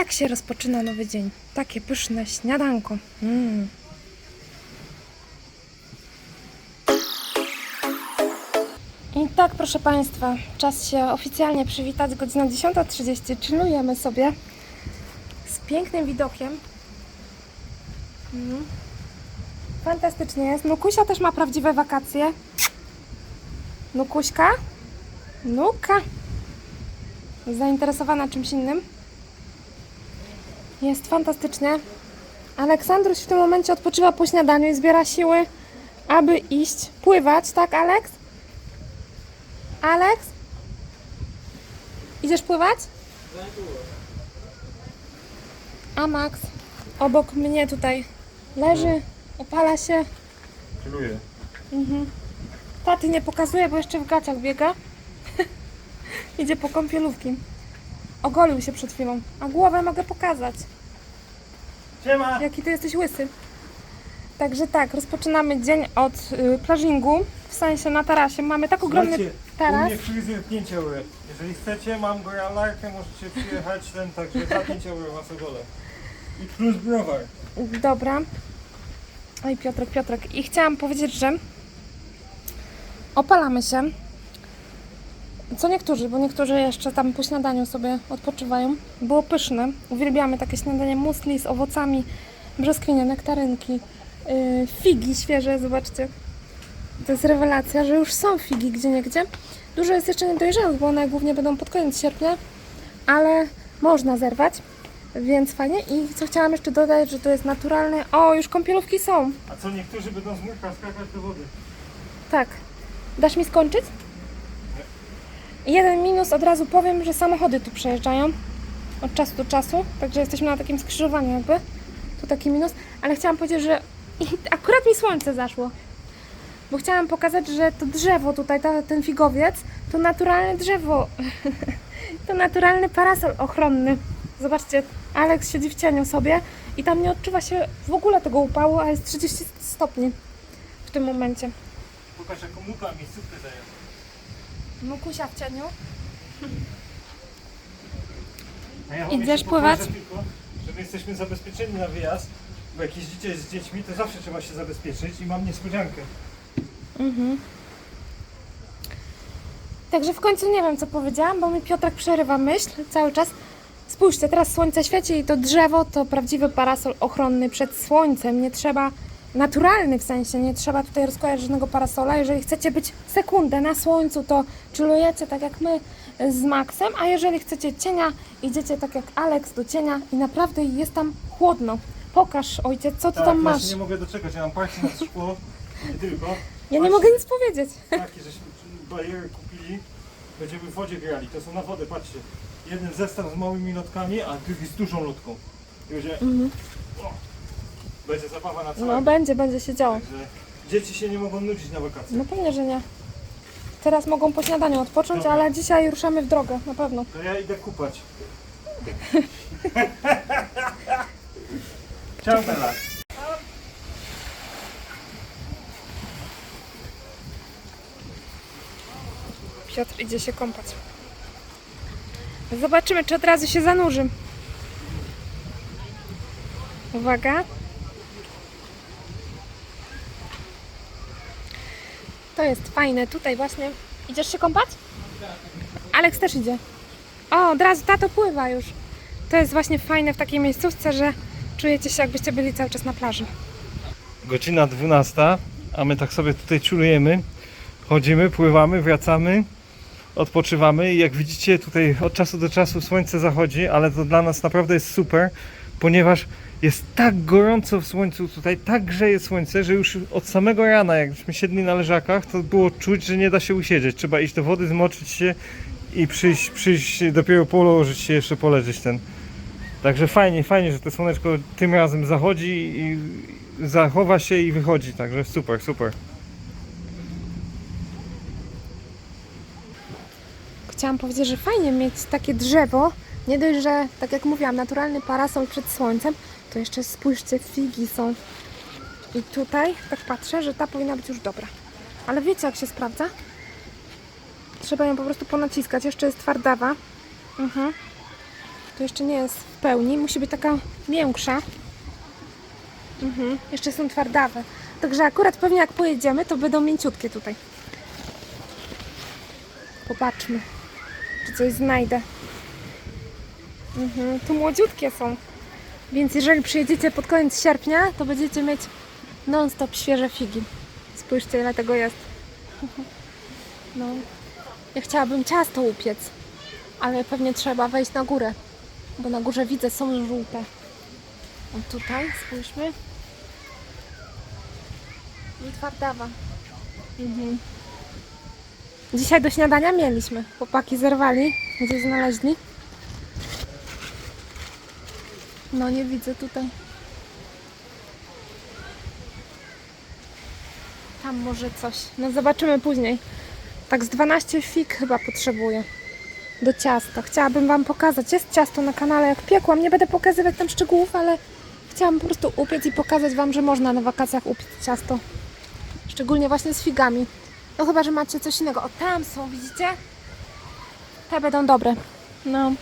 tak się rozpoczyna nowy dzień. Takie pyszne śniadanko. Mm. I tak, proszę Państwa, czas się oficjalnie przywitać. Godzina 10.30. Chillujemy sobie z pięknym widokiem. Mm. Fantastycznie jest. Nukusia też ma prawdziwe wakacje. Nukuśka? Nuka? Zainteresowana czymś innym? Jest fantastycznie. Aleksandruś w tym momencie odpoczywa po śniadaniu i zbiera siły, aby iść pływać, tak, Aleks? Aleks? Idziesz pływać? A Max obok mnie tutaj leży, opala się. Chilluję. Taty nie pokazuje, bo jeszcze w gaciach biega. Idzie po kąpielówki. Ogolił się przed chwilą, a głowę mogę pokazać. Siema! Jaki ty jesteś łysy. Także tak, rozpoczynamy dzień od y, plażingu, w sensie na tarasie. Mamy tak ogromny Słuchajcie, U taras. mnie free zamknięcie euro. Jeżeli chcecie, mam goralarkę, możecie przyjechać ten, także za 5 euro was ogolę. I plus browar. Dobra. Oj, Piotrek, Piotrek. I chciałam powiedzieć, że opalamy się. Co niektórzy, bo niektórzy jeszcze tam po śniadaniu sobie odpoczywają. Było pyszne. Uwielbiamy takie śniadanie musli z owocami, brzoskwinie, nektarynki, yy, figi świeże, zobaczcie. To jest rewelacja, że już są figi gdzie niegdzie. Dużo jest jeszcze niedojrzałych, bo one głównie będą pod koniec sierpnia, ale można zerwać. Więc fajnie. I co chciałam jeszcze dodać, że to jest naturalne. O, już kąpielówki są. A co niektórzy będą z murka skakać do wody? Tak. Dasz mi skończyć? Jeden minus, od razu powiem, że samochody tu przejeżdżają od czasu do czasu, także jesteśmy na takim skrzyżowaniu jakby. Tu taki minus, ale chciałam powiedzieć, że akurat mi słońce zaszło. Bo chciałam pokazać, że to drzewo tutaj, ta, ten figowiec, to naturalne drzewo. to naturalny parasol ochronny. Zobaczcie, Alex siedzi w cieniu sobie i tam nie odczuwa się w ogóle tego upału, a jest 30 stopni w tym momencie. Pokaż jaką muka miejscówkę daje. Mukusia w cieniu. A ja wam Idziesz jeszcze pływać? Tylko, że my jesteśmy zabezpieczeni na wyjazd, bo jak jeździcie z dziećmi, to zawsze trzeba się zabezpieczyć i mam niespodziankę. Także w końcu nie wiem, co powiedziałam, bo mi Piotrek przerywa myśl cały czas. Spójrzcie, teraz słońce świeci i to drzewo to prawdziwy parasol ochronny przed słońcem. Nie trzeba, naturalny w sensie, nie trzeba tutaj rozkładać żadnego parasola. Jeżeli chcecie być sekundę na słońcu, to chillujecie tak jak my z Maxem, a jeżeli chcecie cienia, idziecie tak jak Alex do cienia i naprawdę jest tam chłodno. Pokaż ojciec, co ty Tak, tam ja masz. się nie mogę doczekać, ja mam parcie na szkło, nie tylko. Ja nie mogę nic powiedzieć. Takie, żeśmy bariery kupili, będziemy w wodzie grali, to są na wodę, patrzcie. Jeden zestaw z małymi lotkami, a drugi z dużą lotką. I będzie, o, będzie zabawa na całe. Mhm. No będzie, będzie się działo. Także dzieci się nie mogą nudzić na wakacje. No pewnie, że nie. Teraz mogą po śniadaniu odpocząć, Dobra. ale dzisiaj ruszamy w drogę, na pewno. To ja idę kupać. Ciao Bella. Piotr idzie się kąpać. Zobaczymy, czy od razu się zanurzy. Uwaga. To jest fajne. Tutaj właśnie. Idziesz się kąpać? Aleks też idzie. O, od razu tato pływa już. To jest właśnie fajne w takiej miejscówce, że czujecie się jakbyście byli cały czas na plaży. Godzina 12, a my tak sobie tutaj czulujemy. Chodzimy, pływamy, wracamy, odpoczywamy i jak widzicie tutaj od czasu do czasu słońce zachodzi, ale to dla nas naprawdę jest super, ponieważ jest tak gorąco w słońcu tutaj, tak grzeje słońce, że już od samego rana, jakśmy siedli na leżakach, to było czuć, że nie da się usiedzieć. Trzeba iść do wody, zmoczyć się i przyjść, przyjść dopiero położyć się, jeszcze poleżeć ten. Także fajnie, fajnie, że to słoneczko tym razem zachodzi i zachowa się i wychodzi, także super, super. Chciałam powiedzieć, że fajnie mieć takie drzewo. Nie dość, że tak jak mówiłam, naturalny parasol przed słońcem, to jeszcze spójrzcie, figi są. I tutaj tak patrzę, że ta powinna być już dobra. Ale wiecie jak się sprawdza? Trzeba ją po prostu ponaciskać. Jeszcze jest twardawa. Mhm. To jeszcze nie jest w pełni. Musi być taka miększa. Mhm. Jeszcze są twardawe. Także akurat pewnie jak pojedziemy, to będą mięciutkie tutaj. Popatrzmy, czy coś znajdę. Mhm. Tu młodziutkie są. Więc jeżeli przyjedziecie pod koniec sierpnia, to będziecie mieć non-stop świeże figi. Spójrzcie, ile tego jest. No. Ja chciałabym ciasto upiec, ale pewnie trzeba wejść na górę, bo na górze widzę, są żółte. O tutaj, spójrzmy. I twardawa. Mhm. Dzisiaj do śniadania mieliśmy. Chłopaki zerwali, gdzieś znaleźli. No nie widzę tutaj. Tam może coś. No zobaczymy później. Tak z 12 fig chyba potrzebuję. Do ciasta. Chciałabym Wam pokazać. Jest ciasto na kanale, jak piekłam. Nie będę pokazywać tam szczegółów, ale chciałam po prostu upiec i pokazać Wam, że można na wakacjach upiec ciasto. Szczególnie właśnie z figami. No chyba, że macie coś innego. O, tam są, widzicie? Te będą dobre. No.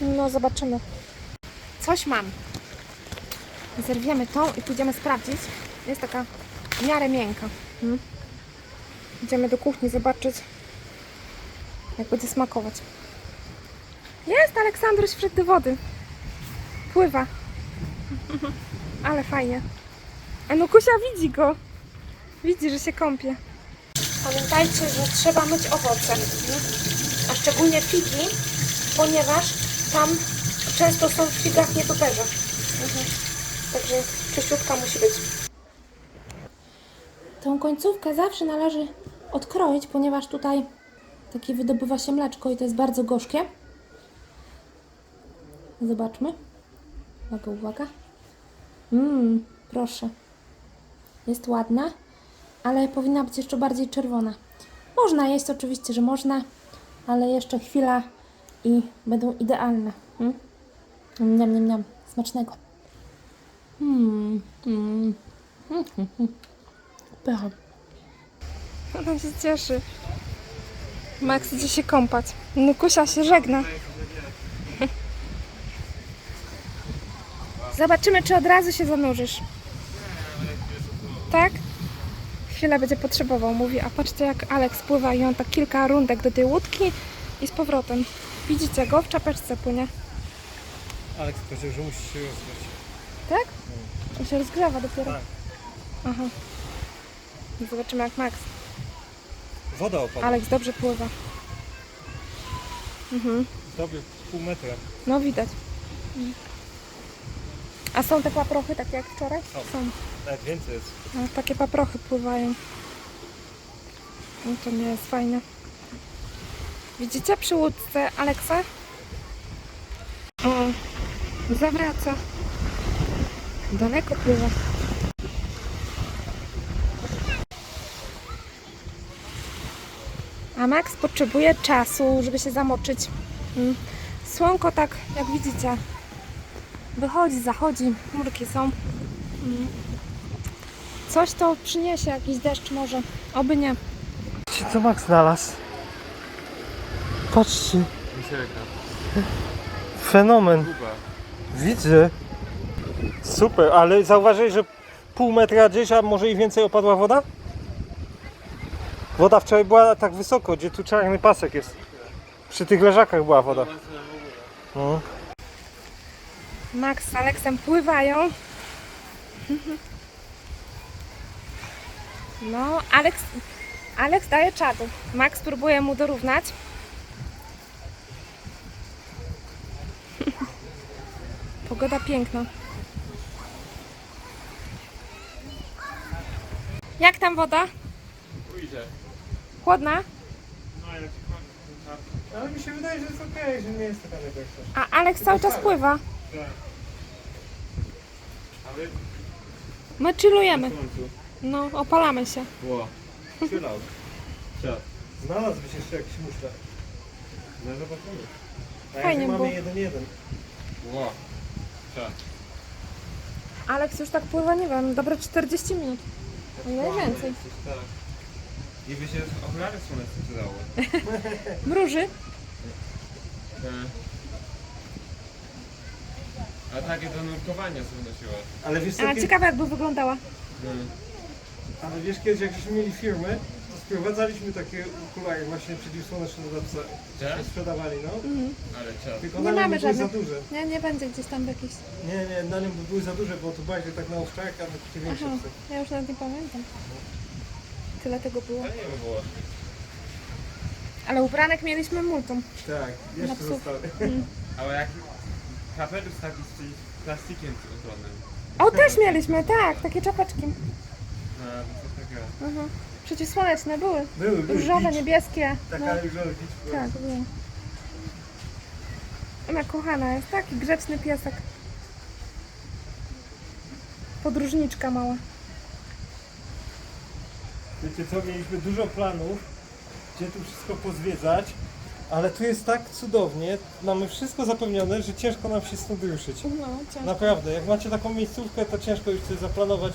No, zobaczymy. Coś mam. Zerwiemy tą i pójdziemy sprawdzić. Jest taka w miarę miękka. Mm. Idziemy do kuchni zobaczyć, jak będzie smakować. Jest Aleksandruś wszedł do wody. Pływa. Ale fajnie. A no Kusia widzi go. Widzi, że się kąpie. Pamiętajcie, że trzeba myć owoce. A szczególnie figi, ponieważ tam często są w figach nietoperze. Mhm. Także czyściutka musi być. Tą końcówkę zawsze należy odkroić, ponieważ tutaj takie wydobywa się mleczko i to jest bardzo gorzkie. Zobaczmy. Uwaga, uwaga. Mmm, proszę. Jest ładna, ale powinna być jeszcze bardziej czerwona. Można jeść, oczywiście, że można, ale jeszcze chwila i będą idealne. Mm? Niam, niam, niam. Smacznego. Mm, mm. Mm, mm, mm. Pycha. Ona się cieszy. Max idzie się kąpać. Nukusia się żegna. Zobaczymy, czy od razu się zanurzysz. Tak? Chwilę będzie potrzebował, mówi. A patrzcie, jak Alex pływa i on tak kilka rundek do tej łódki i z powrotem. Widzicie go? W czapeczce płynie. Aleks powiedział, że musi się rozgrzać. Tak? On się rozgrzewa dopiero. Tak. Aha. Zobaczymy jak Max. Woda opadła. Alex dobrze pływa. Mhm. Dobry pół metra. No widać. A są te paprochy takie jak wczoraj? Są. Są. Nawet więcej jest. No, takie paprochy pływają. No to nie jest fajne. Widzicie przy łódce Aleksa? O, zawraca. Daleko pływa. A Max potrzebuje czasu, żeby się zamoczyć. Mm. Słonko tak, jak widzicie, wychodzi, zachodzi, chmurki są. Mm. Coś to przyniesie, jakiś deszcz może. Oby nie. Co Max znalazł. Patrzcie. Fenomen. Widzę. Super, ale zauważyłeś, że pół metra gdzieś, a może i więcej opadła woda? Woda wczoraj była tak wysoko, gdzie tu czarny pasek jest. Przy tych leżakach była woda. No. Max z Aleksem pływają. No, Alex, Alex daje czadu. Max próbuje mu dorównać. Pogoda piękna. Jak tam woda? Chłodna? Ale mi się wydaje, że jest okej, że nie jest taka najgorsza. A Alex cały czas pływa. Ale My chillujemy. No, opalamy się. Ło. Chill out. Znalazłbyś jeszcze jakiś muszlak. No zobaczymy. A Fajnie jak było. mamy jeden jeden. Ło. Tak. Aleks już tak pływa, nie wiem, dobre 40 minut. Tak. No Ile więcej. Tak. I by się okulary słoneczne przydało. Mruży. Tak. A takie do nurkowania są nosiła. Ale wiesz, co, A kiedy- ciekawe wyglądała. No. ale wiesz kiedyś jak mieli firmy, to sprowadzaliśmy takie okulary właśnie przeciwsłoneczne do psa. Tak? Sprzedawali, no. Ale czas. Tylko Nie na nią mamy by były za żadnych. duże. Nie, nie będzie gdzieś tam jakiś. Nie, nie, na nią by były za duże, bo tu bardziej tak na oszczak, a takie większe Aha, psy. ja już nawet nie pamiętam. Tyle tego było. To nie by było. Ale ubranek mieliśmy multum. Tak, Na jeszcze psów. zostały. Ale jak kapelusz taki z tym plastikiem ochronnym. O, też mieliśmy, tak, takie czapeczki. No, to coś takiego. Mhm. Przeciwsłoneczne były. Były, były. Różowe, niebieskie. No, Taka różowa beach. tak, były. Ona kochana jest, taki grzeczny piesek. Podróżniczka mała. Wiecie co, mieliśmy dużo planów, gdzie tu wszystko pozwiedzać, ale tu jest tak cudownie, mamy wszystko zapewnione, że ciężko nam się stąd ruszyć. No, ciężko. Naprawdę, jak macie taką miejscówkę, to ciężko już coś zaplanować,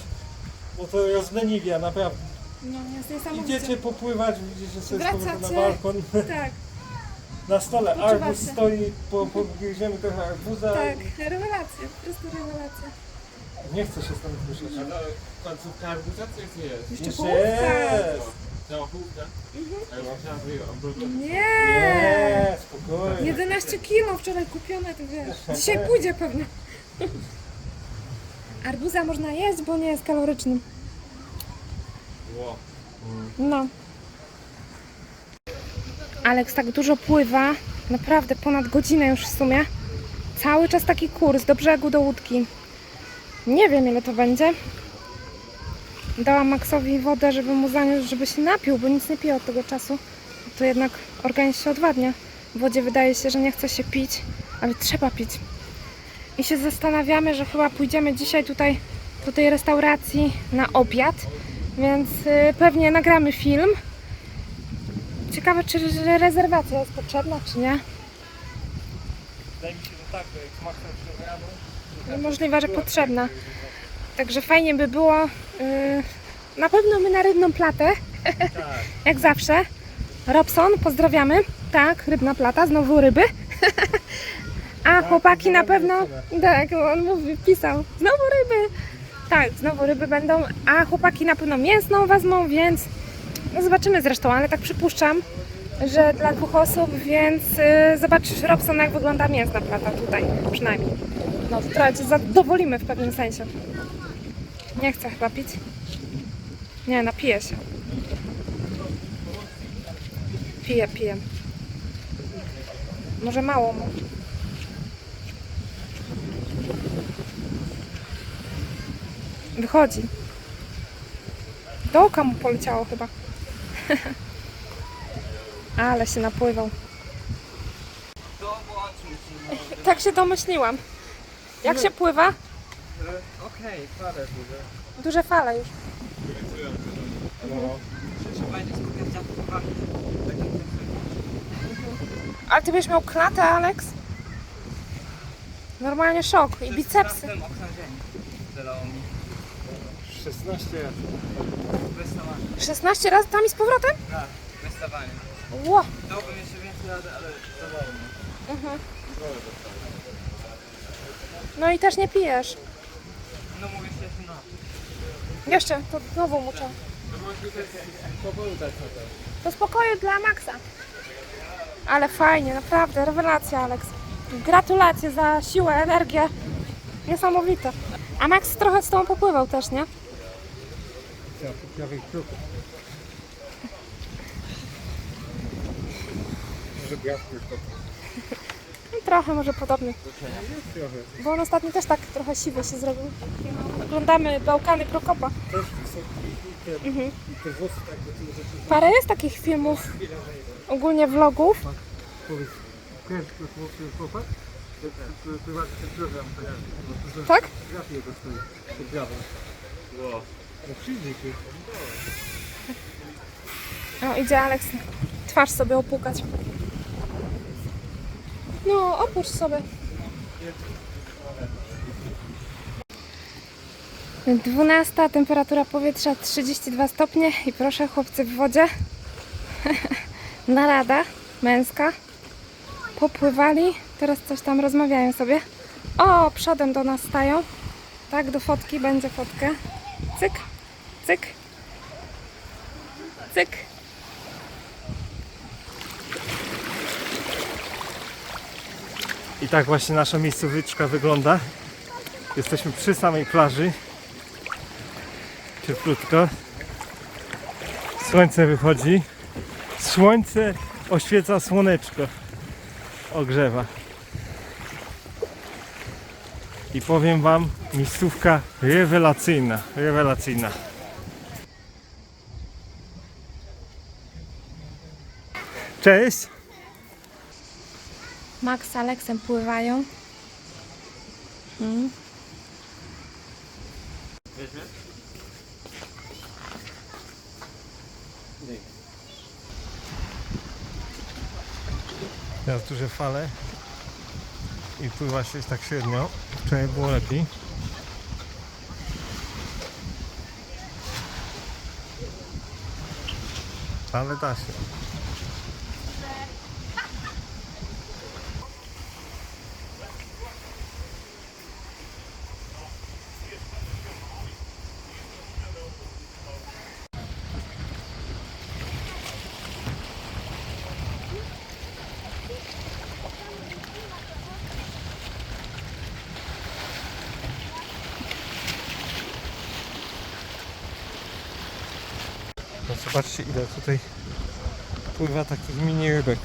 bo to rozleniwia, naprawdę. No, jest. Idziecie popływać, widzicie sobie z powrotem na Wracacie. balkon, Tak, na stole Odpoczywacie. arbuz stoi, po, pogryziemy trochę arbuza tak, rewelacja, po prostu rewelacja. nie chce się stąd. A to końcówka arbuza co jest? jest? Jeszcze połówka. jest! A myślałem, że ją obrócę. Nie! Nie, spokojnie. 11 kilo wczoraj kupione, to wiesz. Dzisiaj pójdzie pewnie. Arbuza można jeść, bo nie jest kaloryczny. No. Aleks tak dużo pływa, naprawdę ponad godzinę już w sumie. Cały czas taki kurs do brzegu, do łódki. Nie wiem ile to będzie. Dałam Maxowi wodę, żeby mu zaniósł, żeby się napił, bo nic nie pije od tego czasu. To jednak organizm się odwadnia. W wodzie wydaje się, że nie chce się pić, ale trzeba pić. I się zastanawiamy, że chyba pójdziemy dzisiaj tutaj do tej restauracji na obiad, więc y, pewnie nagramy film. Ciekawe, czy re- rezerwacja jest potrzebna, czy nie. Wydaje mi się, że tak, bo jak przegramy, Możliwe, że potrzebna. Także fajnie by było. y, na pewno my na rybną platę, tak. jak zawsze. Robson, pozdrawiamy. Tak, rybna plata, znowu ryby. A chłopaki na pewno. Tak, on mówi, pisał. Znowu ryby. Tak, znowu ryby będą. A chłopaki na pewno mięsną wezmą, więc no zobaczymy zresztą, ale tak przypuszczam, że dla dwóch osób, więc y, zobaczysz Robson, jak wygląda mięsna plata tutaj, przynajmniej. No, to trochę cię zadowolimy w pewnym sensie. Nie chcę chyba pić. Nie, napiję się. Piję, piję. Może mało mu. Wychodzi. Do oka mu poleciało chyba. Ale się napływał. Tak się domyśliłam. Jak się pływa? Okej, parę duże. Duże fale już. Trzeba będzie skupiać na pływaniu. Ale ty byś miał klatę, Alex? Normalnie szok. I bicepsy. Zadało mi 16 lat. wystawanie. 16 razy tam i z powrotem? Tak, wystawanie. Ło. Dałbym jeszcze więcej ale mi. Mhm. No i też nie pijesz. No mówię się, no. Jeszcze, to znowu muczę. No to. Spokoju dla Maxa. Ale fajnie, naprawdę, rewelacja, Alex. Gratulacje za siłę, energię. Niesamowite. A Max trochę z tobą popływał też, nie? Ja, po prawej kroku. Może gwiazdkę już to No, Trochę może podobny. Bo on ostatnio też tak trochę siwy się zrobił. Oglądamy Bałkany Prokopa. Też wysoki i te, Mhm. i te włosy tak do tyłu rzeczy. Parę jest takich filmów, ogólnie vlogów. Powiedz, kojarzysz włosy. No to Tak? Trafię go stoi, pod grawą. Ło. No. O, idzie Alex twarz sobie opłukać. No, opuść sobie. 12, temperatura powietrza 32 stopnie i proszę chłopcy w wodzie. Narada męska. Popływali, teraz coś tam rozmawiają sobie. O, przodem do nas stają. Tak, do fotki będzie fotkę. Cyk, cyk, cyk. I tak właśnie nasza miejscówyczka wygląda. Jesteśmy przy samej plaży. Cieplutko. Słońce wychodzi. Słońce oświeca słoneczko. Ogrzewa. I powiem Wam, miejscówka rewelacyjna. Rewelacyjna. Cześć! Max z Aleksem pływają. Mm. Teraz duże fale i pływa się tak średnio. Wczoraj było lepiej. Ale da się. No ile tutaj pływa takich mini rybek.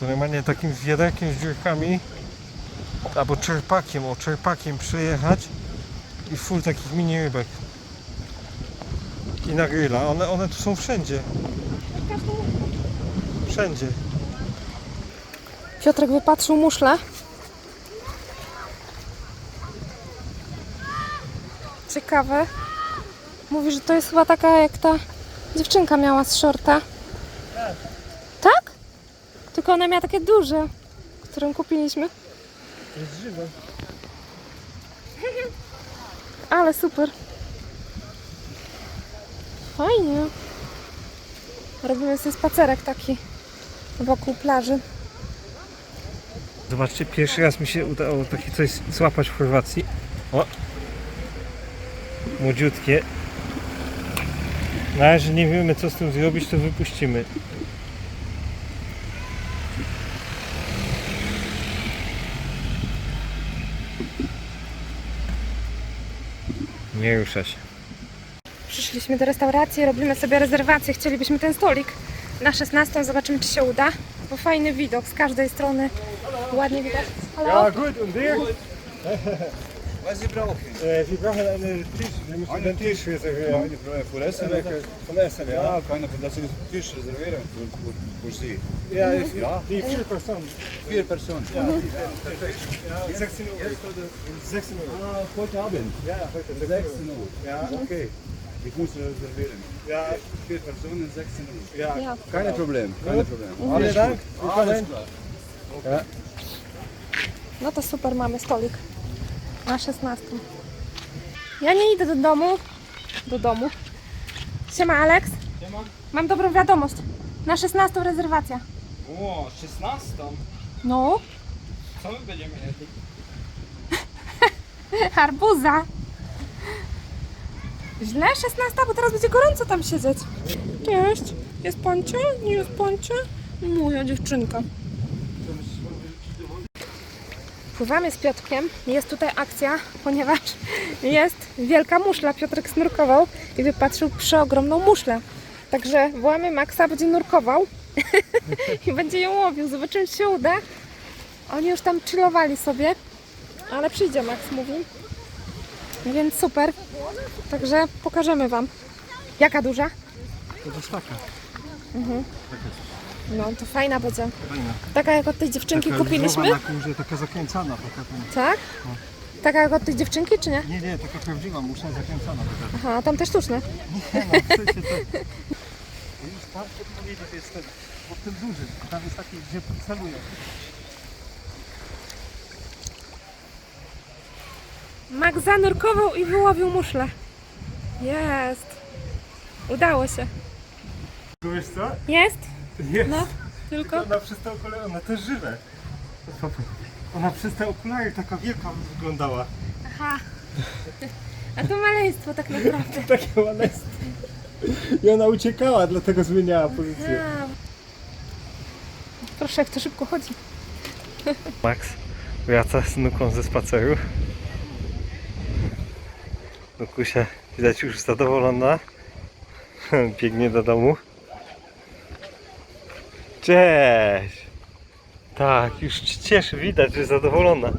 To normalnie takim wiaderkiem z dziurkami albo czerpakiem, o czerpakiem przejechać i full takich mini rybek. I na grilla. One, one tu są wszędzie. Wszędzie. Piotrek wypatrzył muszlę. Ciekawe. Mówi, że to jest chyba taka jak ta dziewczynka miała z shorta. Tak? Tylko ona miała takie duże, którą kupiliśmy. To jest żywe. Ale super. Fajnie. Robimy sobie spacerek taki wokół plaży. Zobaczcie, pierwszy raz mi się udało takie coś złapać w Chorwacji. O! Młodziutkie. Na razie nie wiemy co z tym zrobić, to wypuścimy. Nie rusza się. Przyszliśmy do restauracji, robimy sobie rezerwację. Chcielibyśmy ten stolik na 16. Zobaczymy, czy się uda. Bo fajny widok z każdej strony. Ładnie widać. Halo? Waar is die brouw in? Uh, die brouw in een tisch. Je moet een tisch reserveren. Ja, die brouw voor SNW. Van SNW, ja. Ja, kan ik dat ze een tisch reserveren voor, voor ze. Ja, ja, die vier persoon. Vier persoon. Ja, perfect. Ja, 16 uur. 16 uur. Ah, heute Abend. Ja, heute 16 uur. Ja, oké. Okay. Ich muss reservieren. Ja. Vier Personen, 16 Uhr. Ja. ja. Keine Problem, keine Problem. Alles, Alles, gut. Alles klar. Okay. Ja. No to super, mamy stolik. Na 16. Ja nie idę do domu. Do domu. Siema, Alex. Mam dobrą wiadomość. Na 16 rezerwacja. O, 16. No, Co my będziemy jedli? arbuza. Źle 16, bo teraz będzie gorąco tam siedzieć. Cześć. Jest pańcie? Nie jest pańcie? Moja dziewczynka. Pływamy z Piotrkiem. Jest tutaj akcja, ponieważ jest wielka muszla. Piotrek snurkował i wypatrzył przeogromną muszlę. Także wołamy Maxa, będzie nurkował i będzie ją łowił. Zobaczymy, czy się uda. Oni już tam chillowali sobie, ale przyjdzie Max, mówi. Więc super. Także pokażemy Wam. Jaka duża? To jest taka. No to fajna będzie. Fajna. Taka jak od tej dziewczynki Taka kupiliśmy? lwowa na taka zakręcana. Taka, tam- Tak? Taka jak od tej dziewczynki, czy nie? nie, nie, taka prawdziwa, muszla zakręcana. Taka. Aha, a tam też sztuczne. Nie, no, w sensie to... Już tam podpowiedzi to jest ten, pod tym dużym. Tam jest taki, gdzie celują. Max zanurkował i wyłowił muszlę. Jest. Udało się. Wiesz co? Jest? Jest. No, tylko. Ona przystała kolej, one też żywe. Ona przez te okulary taka wielka wyglądała. Aha. A to maleństwo tak naprawdę. Takie ładne. I ona uciekała, dlatego zmieniała pozycję. A. Proszę, jak to szybko chodzi. Max wraca z Nuką ze spaceru. Nukusia widać już zadowolona. Biegnie do domu. Cześć! Tak, już cieszy, widać, że zadowolona.